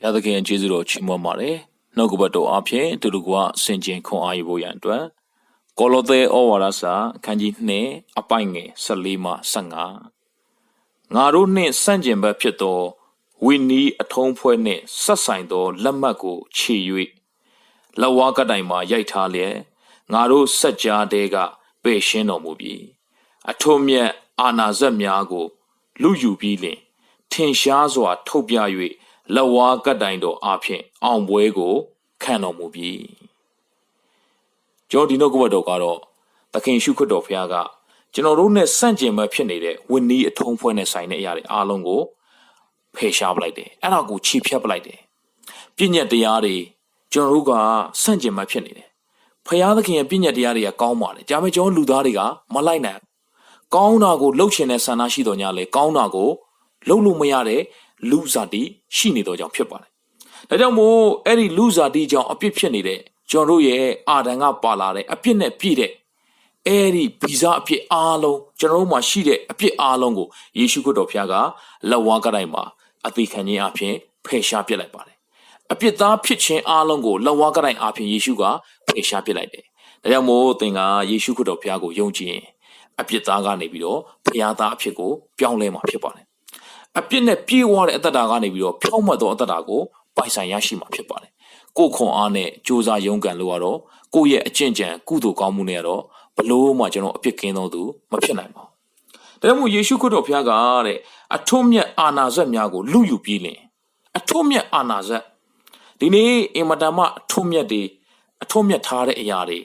ဘုရားသခင်ကျေးဇူးတော်ချီးမွမ်းပါတယ်နှုတ်ကပတ်တော်အဖျင်သူတို့ကစင်ကြင်ခွန်အားယူဖို့ရန်အတွက်ကောလောသဲဩဝါဒစာအခန်းကြီး2အပိုင်ငယ်14မှ15ငါတို့နှင့်စန့်ကျင်ဘက်ဖြစ်သောဝိနီးအထုံးဖွဲနှင့်ဆက်ဆိုင်သောလက်မှတ်ကိုခြေ၍လက်ဝါးကတိုင်မှာရိုက်ထားလျက်ငါတို့စက်ကြားတဲကပေရှင်းတော်မူပြီးအထုံးမြတ်အာနာဇက်များကို လူယူပြီးလင်ထင်ရှားစွာထုတ်ပြ၍ လက်ဝါးကတိုင်တော်အဖျင်အောင်ပွဲကိုခံတော်မူပြီးကျွန်တော်ဒီနောက်ကဘတ်တော်ကတော့သခင်ရှုခတ်တော်ဖခင်ကကျွန်တော်တို့နဲ့ဆန့်ကျင်ဘက်ဖြစ်နေတဲ့ဝင်းနီးအထုံးဖွဲနဲ့ဆိုင်တဲ့အရာတွေအားလုံးကိုဖယ်ရှားပလိုက်တယ်အဲ့ဒါကိုခြေဖြတ်ပလိုက်တယ်ပြည့်ညက်တရားတွေကျွန်တော်တို့ကဆန့်ကျင်ဘက်ဖြစ်နေတယ်ဖခင်သခင်ရဲ့ပြည့်ညက်တရားတွေကကောင်းပါတယ်ဒါပေမဲ့ကျွန်တော်လူသားတွေကမလိုက်နိုင်ဘူးကောင်းတာကိုလှုပ်ချင်တဲ့ဆန္ဒရှိတော်ညာလေကောင်းတာကိုလှုပ်လို့မရတဲ့ လူစားတိရှိနေတော့ကြောင့်ဖြစ်ပါတယ်။ဒါကြောင့်မို့အဲ့ဒီလူစားတိကြောင့်အပြစ်ဖြစ်နေတဲ့ကျွန်တော်တို့ရဲ့အာဒံကပါလာတဲ့အပြစ်နဲ့ပြည့်တဲ့အဲ့ဒီဗီဇအပြစ်အားလုံးကျွန်တော်တို့မှာရှိတဲ့အပြစ်အားလုံးကိုယေရှုခရစ်တော်ဖခင်ကလက်ဝါးကတိုင်းမှာအသေးခံခြင်းအပြင်ဖယ်ရှားပြစ်လိုက်ပါတယ်။အပြစ်သားဖြစ်ခြင်းအားလုံးကိုလက်ဝါးကတိုင်းအပြင်ယေရှုကဖယ်ရှားပြစ်လိုက်တယ်။ဒါကြောင့်မို့သင်ကယေရှုခရစ်တော်ဖခင်ကိုယုံကြည်ရင်အပြစ်သားကနေပြီးတော့ဖခင်သားအဖြစ်ကိုပြောင်းလဲမှာဖြစ်ပါတယ် အပြစ်နဲ့ပြေးဝတဲ့အတ္တတာကနေပြီးတော့ဖြောင့်မတ်သောအတ္တတာကိုပိုင်ဆိုင်ရရှိမှာဖြစ်ပါတယ်။ကိုယ်ခွန်အားနဲ့စ조사ရုန်းကန်လို့ရတော့ကိုယ့်ရဲ့အကျင့်ကြံကုသိုလ်ကောင်းမှုနဲ့ကတော့ဘလို့မှကျွန်တော်အပြစ်ကင်းသောသူမဖြစ်နိုင်ပါဘူး။ဒါကြောင့်မို့ယေရှုခရစ်တော်ဘုရားကတဲ့အထွတ်မြတ်အာနာဇက်များကိုလူယူပြီးလင်အထွတ်မြတ်အာနာဇက်ဒီနေ့အင်မတန်မှအထွတ်မြတ်တွေအထွတ်မြတ်ထားတဲ့အရာတွေ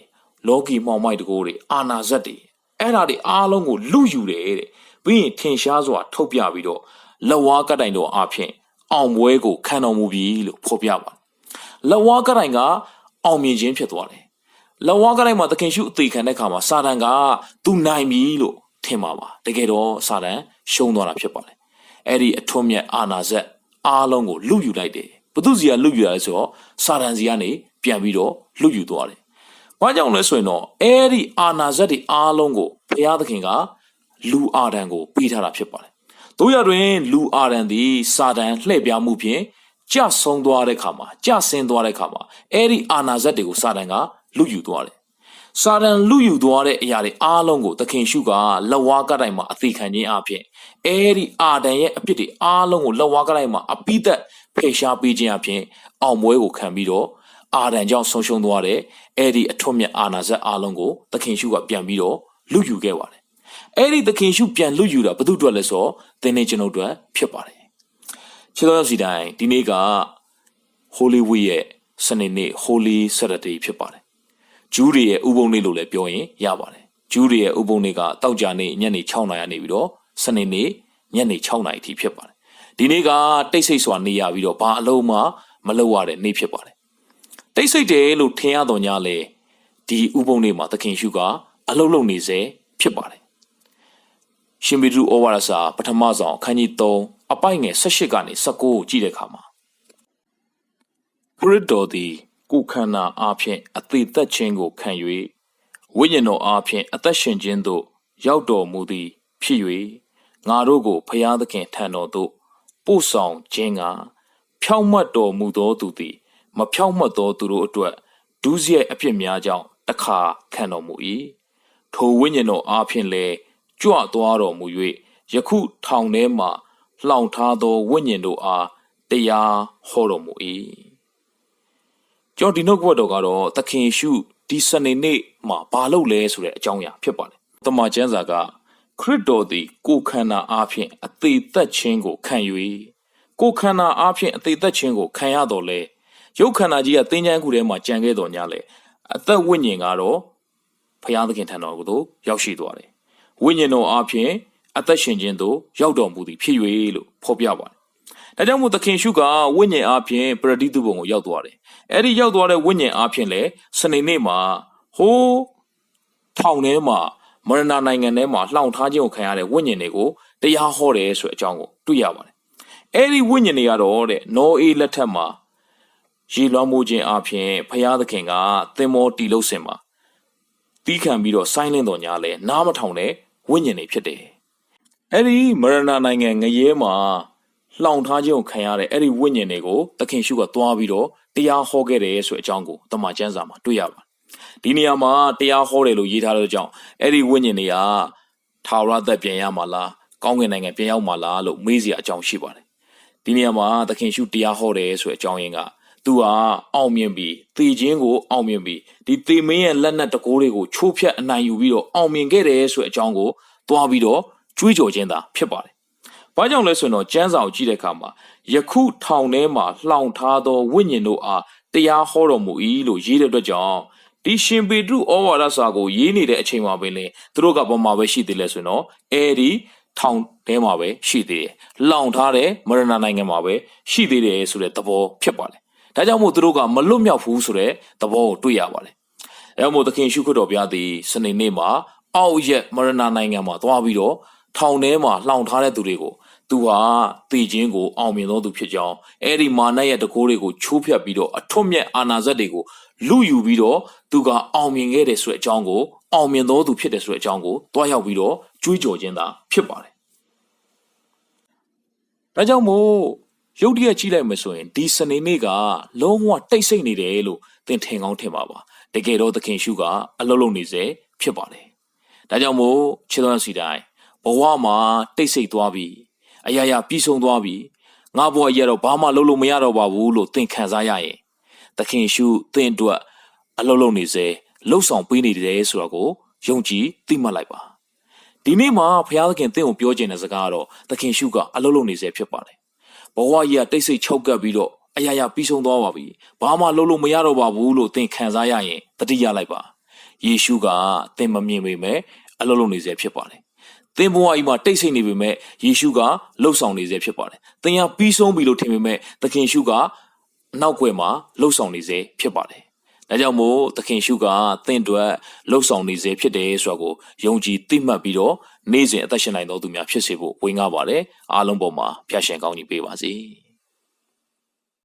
လောကီမှောင်မိုက်တကိုးတွေအာနာဇက်တွေအဲ့ဒါတွေအားလုံးကိုလူယူတယ်တဲ့ပြီးရင်ထင်ရှားစွာထုတ်ပြပြီးတော့ လက်ဝါးကတိုင်တော်အဖြစ်အောင်ပွဲကိုခံတော်မူပြီလို့ဖော်ပြပါတယ်လက်ဝါးကတိုင်ကအောင်မြင်ခြင်းဖြစ်သွားတယ်လက်ဝါးကတိုင်မှာသခင်ရှုအသေးခံတဲ့ခါမှာစာတန်ကသူနိုင်ပြီလို့ထင်ပါပါတကယ်တော့စာတန်ရှုံးသွားတာဖြစ်ပါတယ်အဲ့ဒီအထွတ်မြတ်အာနာဇက်အားလုံးကိုလူယူလိုက်တယ်ဘသူစီကလူယူရလဲဆိုတော့စာတန်စီကနေပြန်ပြီးတော့လူယူသွားတယ်ဘာကြောင့်လဲဆိုရင်တော့အဲ့ဒီအာနာဇက်တွေအားလုံးကိုဘုရားသခင်ကလူအာဒံကိုပေးထားတာဖြစ်ပါတယ် တို့ရတွင် လူအာရန်သည် စာတန်လှည့်ပြားမှုဖြင့်ကြဆုံးသွားတဲ့ခါမှာကြဆင်းသွားတဲ့ခါမှာအဲ့ဒီအာနာဇက်တွေကိုစာတန်ကလူယူသွားတယ်။စာတန်လူယူသွားတဲ့အရာတွေအားလုံးကိုသခင်ရှုကလက်ဝါးကတိုင်မှာအသေးခံခြင်းအပြင်အဲ့ဒီအာဒံရဲ့အပြစ်တွေအားလုံးကိုလက်ဝါးကတိုင်မှာအပိသက်ဖေရှားပေးခြင်းအပြင်အောင်ပွဲကိုခံပြီးတော့အာဒံကြောင့်ဆုံးရှုံးသွားတဲ့အဲ့ဒီအထွတ်မြတ်အာနာဇက်အားလုံးကိုသခင်ရှုကပြန်ပြီးတော့လူယူခဲ့ပါတယ် အဲ့ဒီသခင်ရှုပြန်လွတ်ယူတာဘု து အတွက်လဲဆိုသင်နေကျွန်ုပ်အတွက်ဖြစ်ပါတယ်ခြေတော်ရောက်စီတိုင်းဒီနေ့က Holy Week ရဲ့စနေနေ့ Holy Saturday ဖြစ်ပါတယ်ဂျူးတွေရဲ့ဥပုံနေ့လို့လည်းပြောရင်ရပါတယ်ဂျူးတွေရဲ့ဥပုံနေ့ကတောက်ကြနေ့ညနေ6နာရီနေပြီးတော့စနေနေ့ညနေ6နာရီအထိဖြစ်ပါတယ်ဒီနေ့ကတိတ်ဆိတ်စွာနေရပြီးတော့ဘာအလုံးမှမလုပ်ရတဲ့နေ့ဖြစ်ပါတယ်တိတ်ဆိတ်တယ်လို့ထင်ရတော့ညလဲဒီဥပုံနေ့မှာသခင်ရှုကအလုံးလုံးနေစေဖြစ်ပါတယ် ရှင်ပေတရုဩဝါဒစာပထမဆုံးအခန်းကြီး3အပိုက်ငယ်18ကနေ19ကိုကြည့်တဲ့အခါမှာခရစ်တော်သည်ကိုယ်ခန္ဓာအားဖြင့်အသေးသက်ခြင်းကိုခံ၍ဝိညာဉ်တော်အားဖြင့်အသက်ရှင်ခြင်းသို့ရောက်တော်မူသည် ဖြစ်၍ငါတို့ကိုဖျားသခင်ထံတော်သို့ပို့ဆောင်ခြင်းကဖြောင့်မတ်တော်မူသောသူသည် မဖြောင့်မတ်သောသူတို့အတွက်ဒုစရိုက်အဖြစ်များကြောင့်တခါခံတော်မူ၏ထိုဝိညာဉ်တော်အားဖြင့်လည်း ကြွသွားတော်မူ၍ယခုထောင်ထဲမှလှောင်ထားသောဝိညာဉ်တို့အားတရားဟောတော်မူ၏ကျွန်တော်ဒီနှုတ်ကပတ်တော်ကတော့သခင်ရှုဒီစနေနေ့မှာဘာလုပ်လဲဆိုတဲ့အကြောင်းအရာဖြစ်ပါတယ်။တမန်ကျမ်းစာကခရစ်တော်သည်ကိုယ်ခန္ဓာအားဖြင့်အသေးသက်ခြင်းကိုခံ၍ကိုယ်ခန္ဓာအားဖြင့်အသေးသက်ခြင်းကိုခံရတော်လဲရုပ်ခန္ဓာကြီးကသင်္ချမ်းခုထဲမှာကြံခဲ့တော်냐လဲအသက်ဝိညာဉ်ကတော့ဖရာသခင်ထံတော်ကိုရောက်ရှိသွားတယ် ဝိညာဉ်တော်အားဖြင့်အသက်ရှင်ခြင်းသို့ရောက်တော်မူသည်ဖြစ်၍လို့ဖော်ပြပါတယ်။ဒါကြောင့်မို့သခင်ရှုကဝိညာဉ်အားဖြင့်ပရတိတုဘုံကိုရောက်သွားတယ်။အဲ့ဒီရောက်သွားတဲ့ဝိညာဉ်အားဖြင့်လည်းစနေနေ့မှာဟိုးထောင်ထဲမှာမရဏနိုင်ငံထဲမှာလှောင်ထားခြင်းကိုခံရတဲ့ဝိညာဉ်တွေကိုတရားဟောတယ်ဆိုတဲ့အကြောင်းကိုတွေ့ရပါတယ်။အဲ့ဒီဝိညာဉ်တွေကတော့တဲ့နောအေးလက်ထက်မှာရေလွှမ်းမိုးခြင်းအပြင်ဖရာသခင်ကသင်္ဘောတီလို့စင်မှာတီးခံပြီးတော့ဆိုင်းလင်းတော်ညာလဲနားမထောင်တဲ့ ဝိညာဉ်တွေဖြစ်တယ်။အဲ့ဒီမရဏနိုင်ငံငရဲမှာလှောင်ထားခြင်းကိုခံရတဲ့အဲ့ဒီဝိညာဉ်တွေကိုသခင်ရှုကသွားပြီးတော့တရားဟောခဲ့တယ်ဆိုတဲ့အကြောင်းကိုတမန်ကျမ်းစာမှာတွေ့ရပါတယ်ဒီနေရာမှာတရားဟောတယ်လို့ရေးထားတဲ့ကြောင့်အဲ့ဒီဝိညာဉ်တွေကထာဝရသက်ပြန်ရမှာလားကောင်းကင်နိုင်ငံပြန်ရောက်မှာလားလို့မေးစရာအကြောင်းရှိပါတယ်ဒီနေရာမှာသခင်ရှုတရားဟောတယ်ဆိုတဲ့အကြောင်းရင်းက သူဟာအောင်မြင်ပြီးသေခြင်းကိုအောင်မြင်ပြီးဒီသေမင်းရဲ့လက်နက်တကိုးတွေကိုချိုးဖျက်အနိုင်ယူပြီးတော့အောင်မြင်ခဲ့တယ်ဆိုတဲ့အကြောင်းကိုသွားပြီးတော့ကြွေးကြော်ခြင်းသာဖြစ်ပါတယ်။ဘာကြောင့်လဲဆိုတော့ကျမ်းစာကိုကြည့်တဲ့အခါမှာယခုထောင်ထဲမှာလှောင်ထားသောဝိညာဉ်တို့အားတရားဟောတော်မူ၏လို့ရေးတဲ့အတွက်ကြောင့်ဒီရှင်ပေတရုဩဝါဒစာကိုရေးနေတဲ့အချိန်မှာပဲလေသူတို့ကဘာမှပဲရှိသေးလဲဆိုတော့အဲဒီထောင်ထဲမှာပဲရှိသေးတယ်။လောင်ထားတဲ့မရဏနိုင်ငံမှာပဲရှိသေးတယ်ဆိုတဲ့သဘောဖြစ်ပါတယ်။ ဒါကြောင့်မို့သူတို့ကမလွတ်မြောက်ဘူးဆိုတဲ့သဘောကိုတွေ့ရပါတယ်။အဲမို့သခင်ရှုခရစ်တော်ဘုရားသည်စနေနေ့မှာအောက်ရက်မရဏနိုင်ငံမှာသွားပြီးတော့ထောင်ထဲမှာလှောင်ထားတဲ့သူတွေကိုသူဟာတည်ခြင်းကိုအောင်မြင်သောသူဖြစ်ကြောင်းအဲ့ဒီမာနရဲ့တကိုးတွေကိုချိုးဖျက်ပြီးတော့အထွတ်မြတ်အာနာဇက်တွေကိုလူယူပြီးတော့သူကအောင်မြင်ခဲ့တယ်ဆိုတဲ့အကြောင်းကိုအောင်မြင်သောသူဖြစ်တယ်ဆိုတဲ့အကြောင်းကိုတွားရောက်ပြီးတော့ကြွေးကြော်ခြင်းသာဖြစ်ပါတယ်။ဒါကြောင့်မို့ ရုတ်တရက်ကြည့်လိုက်မှဆိုရင်ဒီစနေနေ့ကလုံးဝတိတ်ဆိတ်နေတယ်လို့သင်ထင်ကောင်းထင်ပါပါ။တကယ်တော့သခင်ရှုကအလုံးလုံးနေစေဖြစ်ပါတယ်။ဒါကြောင့်မို့ခြေတော်စီတိုင်းဘဝမှာတိတ်ဆိတ်သွားပြီးအရာရာပြီးဆုံးသွားပြီးငါဘဝရတော့ဘာမှလုပ်လို့မရတော့ပါဘူးလို့သင်ခံစားရရင်သခင်ရှုသင်အတွက်အလုံးလုံးနေစေလှုပ်ဆောင်ပေးနေတယ်ဆိုတော့ကိုယုံကြည်သိမှတ်လိုက်ပါဒီနေ့မှာဘုရားသခင်သင်ကိုပြောခြင်းတဲ့စကားကတော့သခင်ရှုကအလုံးလုံးနေစေဖြစ်ပါတယ် ဘဝကြီးကတိတ်ဆိတ်ချုပ်ကပ်ပြီးတော့အရာရာပြီးဆုံးသွားပါပြီဘာမှလုပ်လို့မရတော့ပါဘူးလို့သင်ခံစားရရင်တတိယလိုက်ပါယေရှုကသင်မမြင်ပေမဲ့အလုံးလုံးနေစေဖြစ်ပါတယ်သင်ဘဝကြီးမှာတိတ်ဆိတ်နေပေမဲ့ယေရှုကလှုပ်ဆောင်နေစေဖြစ်ပါတယ်သင်ကပြီးဆုံးပြီလို့ထင်ပေမဲ့သခင်ရှုကနောက်ွယ်မှာလှုပ်ဆောင်နေစေဖြစ်ပါတယ် ဒါကြောင့်မို့သခင်ရှုကသင်အတွက်လှုပ်ဆောင်နေစေဖြစ်တယ်ဆိုတာကိုယုံကြည်သိမှတ်ပြီးတော့နေ့စဉ်အသက်ရှင်နိုင်တော်သူများဖြစ်စေဖို့ဝင်ကားပါတယ်အားလုံးပေါ်မှာဖျားရှင်ကောင်းကြီးပေးပါစေ။